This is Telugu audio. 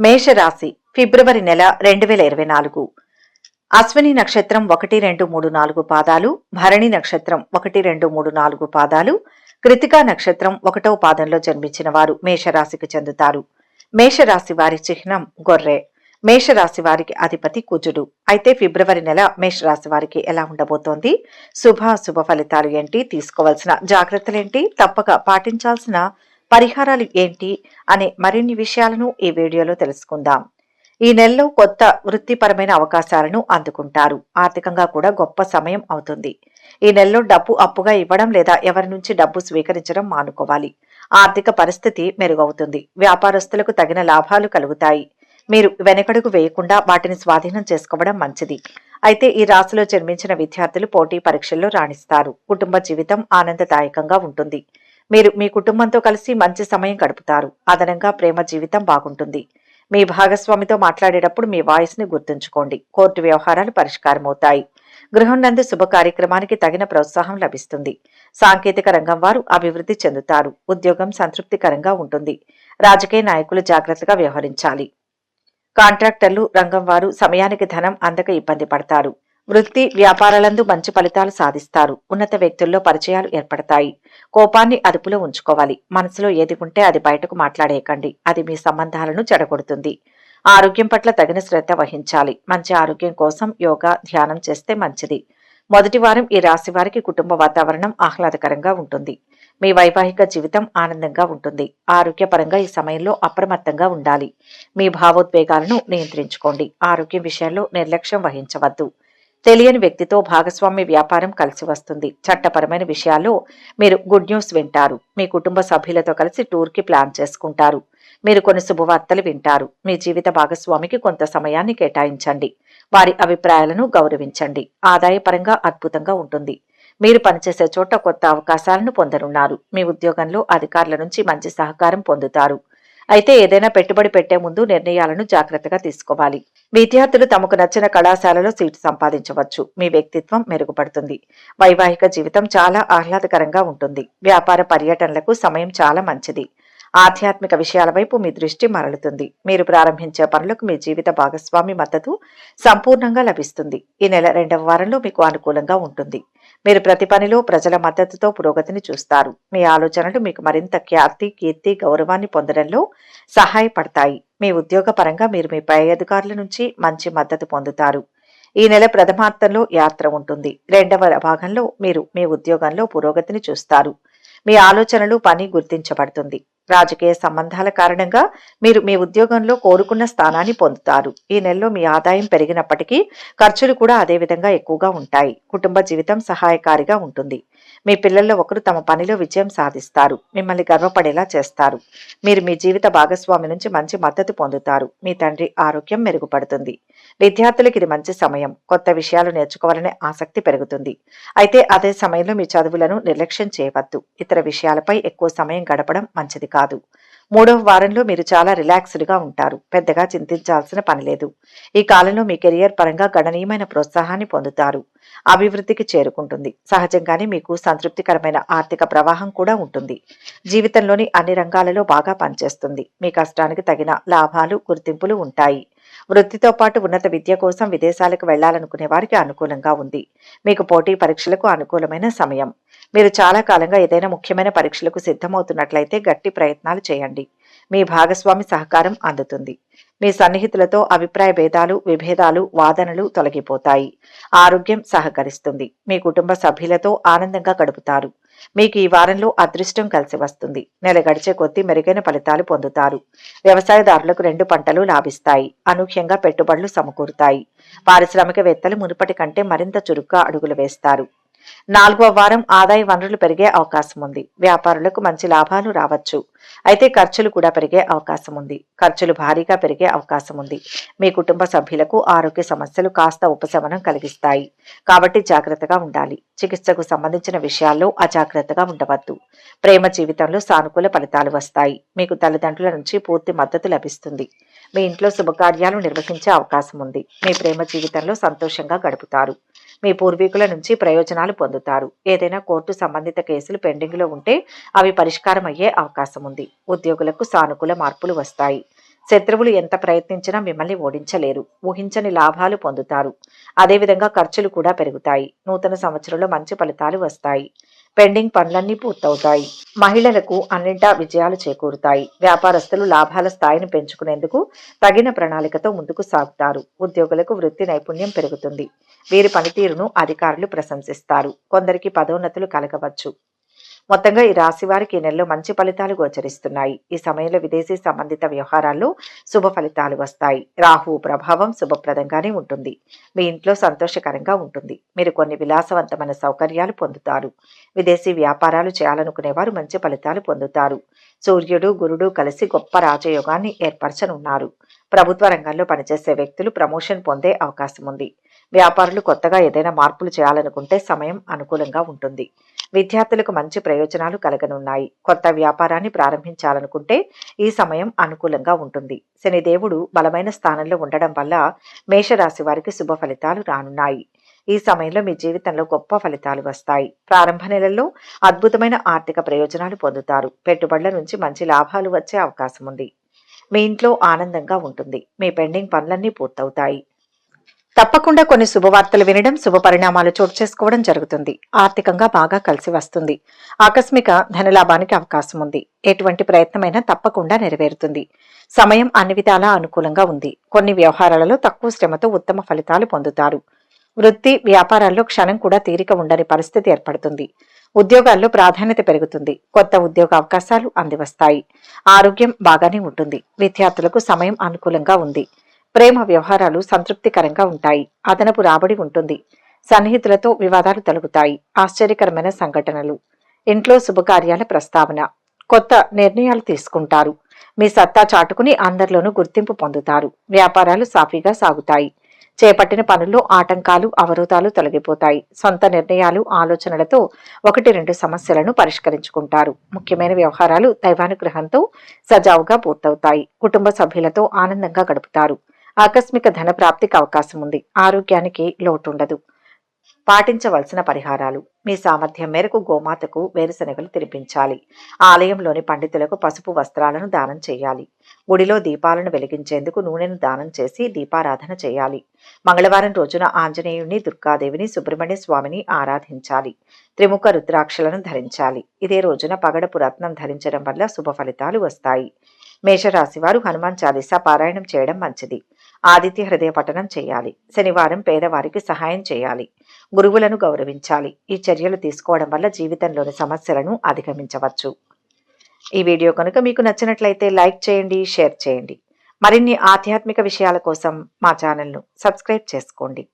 మేషరాశి ఫిబ్రవరి నెల రెండు వేల ఇరవై నాలుగు. అశ్విని నక్షత్రం ఒకటి రెండు మూడు నాలుగు పాదాలు భరణి నక్షత్రం ఒకటి రెండు మూడు నాలుగు పాదాలు కృతికా నక్షత్రం ఒకటవ పాదంలో జన్మించిన వారు మేషరాశికి చెందుతారు. మేషరాశి వారి చిహ్నం గొర్రె. మేషరాశి వారికి అధిపతి కుజుడు. అయితే ఫిబ్రవరి నెల మేషరాశి వారికి ఎలా ఉండబోతోంది? శుభ శుభ ఫలితాలు ఏంటి? తీసుకోవాల్సిన జాగ్రత్తలేంటి? తప్పక పాటించాల్సిన పరిహారాలు ఏంటి అనే మరిన్ని విషయాలను ఈ వీడియోలో తెలుసుకుందాం. ఈ నెలలో కొత్త వృత్తిపరమైన అవకాశాలను అందుకుంటారు. ఆర్థికంగా కూడా గొప్ప సమయం అవుతుంది. ఈ నెలలో డబ్బు అప్పుగా ఇవ్వడం లేదా ఎవరి నుంచి డబ్బు స్వీకరించడం మానుకోవాలి. ఆర్థిక పరిస్థితి మెరుగవుతుంది. వ్యాపారస్తులకు తగిన లాభాలు కలుగుతాయి. మీరు వెనకడుగు వేయకుండా వాటిని స్వాధీనం చేసుకోవడం మంచిది. అయితే ఈ రాశిలో జన్మించిన విద్యార్థులు పోటీ పరీక్షల్లో రాణిస్తారు. కుటుంబ జీవితం ఆనందదాయకంగా ఉంటుంది. మీరు మీ కుటుంబంతో కలిసి మంచి సమయం గడుపుతారు. అదనంగా ప్రేమ జీవితం బాగుంటుంది. మీ భాగస్వామితో మాట్లాడేటప్పుడు మీ వాయిస్ని గుర్తుంచుకోండి. కోర్టు వ్యవహారాలు పరిష్కారమవుతాయి. గృహం నందు శుభ కార్యక్రమానికి తగిన ప్రోత్సాహం లభిస్తుంది. సాంకేతిక రంగం వారు అభివృద్ధి చెందుతారు. ఉద్యోగం సంతృప్తికరంగా ఉంటుంది. రాజకీయ నాయకులు జాగ్రత్తగా వ్యవహరించాలి. కాంట్రాక్టర్లు రంగం వారు సమయానికి ధనం అందక ఇబ్బంది పడతారు. వృత్తి వ్యాపారాలందు మంచి ఫలితాలు సాధిస్తారు. ఉన్నత వ్యక్తుల్లో పరిచయాలు ఏర్పడతాయి. కోపాన్ని అదుపులో ఉంచుకోవాలి. మనసులో ఏది ఉంటే అది బయటకు మాట్లాడేయకండి. అది మీ సంబంధాలను చెడగొడుతుంది. ఆరోగ్యం పట్ల తగిన శ్రద్ధ వహించాలి. మంచి ఆరోగ్యం కోసం యోగా ధ్యానం చేస్తే మంచిది. మొదటి వారం ఈ రాశి వారికి కుటుంబ వాతావరణం ఆహ్లాదకరంగా ఉంటుంది. మీ వైవాహిక జీవితం ఆనందంగా ఉంటుంది. ఆరోగ్యపరంగా ఈ సమయంలో అప్రమత్తంగా ఉండాలి. మీ భావోద్వేగాలను నియంత్రించుకోండి. ఆరోగ్యం విషయంలో నిర్లక్ష్యం వహించవద్దు. తెలియని వ్యక్తితో భాగస్వామ్య వ్యాపారం కలిసి వస్తుంది. చట్టపరమైన విషయాల్లో మీరు గుడ్ న్యూస్ వింటారు. మీ కుటుంబ సభ్యులతో కలిసి టూర్కి ప్లాన్ చేసుకుంటారు. మీరు కొన్ని శుభవార్తలు వింటారు. మీ జీవిత భాగస్వామికి కొంత సమయాన్ని కేటాయించండి. వారి అభిప్రాయాలను గౌరవించండి. ఆదాయపరంగా అద్భుతంగా ఉంటుంది. మీరు పనిచేసే చోట కొత్త అవకాశాలను పొందనున్నారు. మీ ఉద్యోగంలో అధికారుల నుంచి మంచి సహకారం పొందుతారు. అయితే ఏదైనా పెట్టుబడి పెట్టే ముందు నిర్ణయాలను జాగ్రత్తగా తీసుకోవాలి. విద్యార్థులు తమకు నచ్చిన కళాశాలలో సీటు సంపాదించవచ్చు. మీ వ్యక్తిత్వం మెరుగుపడుతుంది. వైవాహిక జీవితం చాలా ఆహ్లాదకరంగా ఉంటుంది. వ్యాపార పర్యటనలకు సమయం చాలా మంచిది. ఆధ్యాత్మిక విషయాల వైపు మీ దృష్టి మరలుతుంది. మీరు ప్రారంభించే పనులకు మీ జీవిత భాగస్వామి మద్దతు సంపూర్ణంగా లభిస్తుంది. ఈ నెల రెండవ వారంలో మీకు అనుకూలంగా ఉంటుంది. మీరు ప్రతి పనిలో ప్రజల మద్దతుతో పురోగతిని చూస్తారు. మీ ఆలోచనలు మీకు మరింత ఖ్యాతి కీర్తి గౌరవాన్ని పొందడంలో సహాయపడతాయి. మీ ఉద్యోగ పరంగా మీరు మీ పై అధికారుల నుంచి మంచి మద్దతు పొందుతారు. ఈ నెల ప్రథమార్థంలో యాత్ర ఉంటుంది. రెండవ భాగంలో మీరు మీ ఉద్యోగంలో పురోగతిని చూస్తారు. మీ ఆలోచనలు పని గుర్తించబడుతుంది. రాజకీయ సంబంధాల కారణంగా మీరు మీ ఉద్యోగంలో కోరుకున్న స్థానాన్ని పొందుతారు. ఈ నెలలో మీ ఆదాయం పెరిగినప్పటికీ ఖర్చులు కూడా అదే విధంగా ఎక్కువగా ఉంటాయి. కుటుంబ జీవితం సహాయకారిగా ఉంటుంది. మీ పిల్లల్లో ఒకరు తమ పనిలో విజయం సాధిస్తారు. మిమ్మల్ని గర్వపడేలా చేస్తారు. మీరు మీ జీవిత భాగస్వామి నుంచి మంచి మద్దతు పొందుతారు. మీ తండ్రి ఆరోగ్యం మెరుగుపడుతుంది. విద్యార్థులకు ఇది మంచి సమయం. కొత్త విషయాలు నేర్చుకోవాలనే ఆసక్తి పెరుగుతుంది. అయితే అదే సమయంలో మీ చదువులను నిర్లక్ష్యం చేయవద్దు. ఇతర విషయాలపై ఎక్కువ సమయం గడపడం మంచిది కాదు. మూడవ వారంలో మీరు చాలా రిలాక్స్డ్గా ఉంటారు. పెద్దగా చింతించాల్సిన పని లేదు. ఈ కాలంలో మీ కెరియర్ పరంగా గణనీయమైన ప్రోత్సాహాన్ని పొందుతారు. అభివృద్ధికి చేరుకుంటుంది. సహజంగానే మీకు సంతృప్తికరమైన ఆర్థిక ప్రవాహం కూడా ఉంటుంది. జీవితంలోని అన్ని రంగాలలో బాగా పనిచేస్తుంది. మీ కష్టానికి తగిన లాభాలు గుర్తింపులు ఉంటాయి. వృత్తితో పాటు ఉన్నత విద్య కోసం విదేశాలకు వెళ్ళాలనుకునే వారికి అనుకూలంగా ఉంది. మీకు పోటీ పరీక్షలకు అనుకూలమైన సమయం. మీరు చాలా కాలంగా ఏదైనా ముఖ్యమైన పరీక్షలకు సిద్ధమవుతున్నట్లయితే గట్టి ప్రయత్నాలు చేయండి. మీ భాగస్వామి సహకారం అందుతుంది. మీ సన్నిహితులతో అభిప్రాయ భేదాలు విభేదాలు వాదనలు తొలగిపోతాయి. ఆరోగ్యం సహకరిస్తుంది. మీ కుటుంబ సభ్యులతో ఆనందంగా గడుపుతారు. మీకు ఈ వారంలో అదృష్టం కలిసి వస్తుంది. నెల గడిచే కొద్దీ మెరుగైన ఫలితాలు పొందుతారు. వ్యవసాయదారులకు రెండు పంటలు లాభిస్తాయి. అనూహ్యంగా పెట్టుబడులు సమకూరుతాయి. పారిశ్రామికవేత్తలు మునుపటి కంటే మరింత చురుగ్గా అడుగులు వేస్తారు. నాలుగవ వారం ఆదాయ వనరులు పెరిగే అవకాశం ఉంది. వ్యాపారులకు మంచి లాభాలు రావచ్చు. అయితే ఖర్చులు కూడా పెరిగే అవకాశం ఉంది. ఖర్చులు భారీగా పెరిగే అవకాశం ఉంది. మీ కుటుంబ సభ్యులకు ఆరోగ్య సమస్యలు కాస్త ఉపశమనం కలిగిస్తాయి. కాబట్టి జాగ్రత్తగా ఉండాలి. చికిత్సకు సంబంధించిన విషయాల్లో అజాగ్రత్తగా ఉండవద్దు. ప్రేమ జీవితంలో సానుకూల ఫలితాలు వస్తాయి. మీకు తల్లిదండ్రుల నుంచి పూర్తి మద్దతు లభిస్తుంది. మీ ఇంట్లో శుభకార్యాలు నిర్వహించే అవకాశం ఉంది. మీ ప్రేమ జీవితంలో సంతోషంగా గడుపుతారు. మీ పూర్వీకుల నుంచి ప్రయోజనాలు పొందుతారు. ఏదైనా కోర్టు సంబంధిత కేసులు పెండింగ్లో ఉంటే అవి పరిష్కారం అయ్యే అవకాశం ఉంది ఉద్యోగులకు సానుకూల మార్పులు వస్తాయి. శత్రువులు ఎంత ప్రయత్నించినా మిమ్మల్ని ఓడించలేరు. ఊహించని లాభాలు పొందుతారు. అదేవిధంగా ఖర్చులు కూడా పెరుగుతాయి. నూతన సంవత్సరంలో మంచి ఫలితాలు వస్తాయి. పెండింగ్ పనులన్నీ పూర్తవుతాయి. మహిళలకు అన్నింటా విజయాలు చేకూరుతాయి. వ్యాపారస్తులు లాభాల స్థాయిని పెంచుకునేందుకు తగిన ప్రణాళికతో ముందుకు సాగుతారు. ఉద్యోగులకు వృత్తి నైపుణ్యం పెరుగుతుంది. వీరి పనితీరును అధికారులు ప్రశంసిస్తారు. కొందరికి పదోన్నతులు కలగవచ్చు. మొత్తంగా ఈ రాశి వారికి ఈ నెలలో మంచి ఫలితాలు గోచరిస్తున్నాయి. ఈ సమయంలో విదేశీ సంబంధిత వ్యవహారాల్లో శుభ ఫలితాలు వస్తాయి. రాహు ప్రభావం శుభప్రదంగానే ఉంటుంది. మీ ఇంట్లో సంతోషకరంగా ఉంటుంది. మీరు కొన్ని విలాసవంతమైన సౌకర్యాలు పొందుతారు. విదేశీ వ్యాపారాలు చేయాలనుకునేవారు మంచి ఫలితాలు పొందుతారు. సూర్యుడు గురుడు కలిసి గొప్ప రాజయోగాన్ని ఏర్పరచనున్నారు. ప్రభుత్వ రంగంలో పనిచేసే వ్యక్తులు ప్రమోషన్ పొందే అవకాశం ఉంది వ్యాపారులు కొత్తగా ఏదైనా మార్పులు చేయాలనుకుంటే సమయం అనుకూలంగా ఉంటుంది. విద్యార్థులకు మంచి ప్రయోజనాలు కలగనున్నాయి. కొత్త వ్యాపారాన్ని ప్రారంభించాలనుకుంటే ఈ సమయం అనుకూలంగా ఉంటుంది. శనిదేవుడు బలమైన స్థానంలో ఉండడం వల్ల మేషరాశి వారికి శుభ ఫలితాలు రానున్నాయి. ఈ సమయంలో మీ జీవితంలో గొప్ప ఫలితాలు వస్తాయి. ప్రారంభ నెలల్లో అద్భుతమైన ఆర్థిక ప్రయోజనాలు పొందుతారు. పెట్టుబడుల నుంచి మంచి లాభాలు వచ్చే అవకాశం ఉంది. మీ ఇంట్లో ఆనందంగా ఉంటుంది. మీ పెండింగ్ పనులన్నీ పూర్తవుతాయి. తప్పకుండా కొన్ని శుభవార్తలు వినడం శుభ పరిణామాలు చోటు చేసుకోవడం జరుగుతుంది. ఆర్థికంగా బాగా కలిసి వస్తుంది. ఆకస్మిక ధనలాభానికి అవకాశం ఉంది. ఎటువంటి ప్రయత్నమైనా తప్పకుండా నెరవేరుతుంది. సమయం అన్ని విధాలా అనుకూలంగా ఉంది. కొన్ని వ్యవహారాలలో తక్కువ శ్రమతో ఉత్తమ ఫలితాలు పొందుతారు. వృత్తి వ్యాపారాల్లో క్షణం కూడా తీరిక ఉండని పరిస్థితి ఏర్పడుతుంది. ఉద్యోగాల్లో ప్రాధాన్యత పెరుగుతుంది. కొత్త ఉద్యోగ అవకాశాలు అందివస్తాయి. ఆరోగ్యం బాగానే ఉంటుంది. విద్యార్థులకు సమయం అనుకూలంగా ఉంది. ప్రేమ వ్యవహారాలు సంతృప్తికరంగా ఉంటాయి. అదనపు రాబడి ఉంటుంది. సన్నిహితులతో వివాదాలు తొలగుతాయి. ఆశ్చర్యకరమైన సంఘటనలు. ఇంట్లో శుభకార్యాల ప్రస్తావన. కొత్త నిర్ణయాలు తీసుకుంటారు. మీ సత్తా చాటుకుని అందరిలోనూ గుర్తింపు పొందుతారు. వ్యాపారాలు సాఫీగా సాగుతాయి. చేపట్టిన పనుల్లో ఆటంకాలు అవరోధాలు తొలగిపోతాయి. సొంత నిర్ణయాలు ఆలోచనలతో ఒకటి రెండు సమస్యలను పరిష్కరించుకుంటారు. ముఖ్యమైన వ్యవహారాలు దైవానుగ్రహంతో సజావుగా పూర్తవుతాయి. కుటుంబ సభ్యులతో ఆనందంగా గడుపుతారు. ఆకస్మిక ధన ప్రాప్తికి అవకాశం ఉంది. ఆరోగ్యానికి లోటుండదు. పాటించవలసిన పరిహారాలు. మీ సామర్థ్యం మేరకు గోమాతకు వేరుశనగలు తినిపించాలి. ఆలయంలోని పండితులకు పసుపు వస్త్రాలను దానం చేయాలి. గుడిలో దీపాలను వెలిగించేందుకు నూనెను దానం చేసి దీపారాధన చేయాలి. మంగళవారం రోజున ఆంజనేయుని దుర్గాదేవిని సుబ్రహ్మణ్య స్వామిని ఆరాధించాలి. త్రిముఖ రుద్రాక్షలను ధరించాలి. ఇదే రోజున పగడపు రత్నం ధరించడం వల్ల శుభ ఫలితాలు వస్తాయి. మేషరాశి వారు హనుమాన్ చాలీసా పారాయణం చేయడం మంచిది. ఆదిత్య హృదయ పఠనం చేయాలి. శనివారం పేదవారికి సహాయం చేయాలి. గురువులను గౌరవించాలి. ఈ చర్యలు తీసుకోవడం వల్ల జీవితంలోని సమస్యలను అధిగమించవచ్చు. ఈ వీడియో కనుక మీకు నచ్చినట్లయితే లైక్ చేయండి షేర్ చేయండి. మరిన్ని ఆధ్యాత్మిక విషయాల కోసం మా ఛానల్ను సబ్స్క్రైబ్ చేసుకోండి.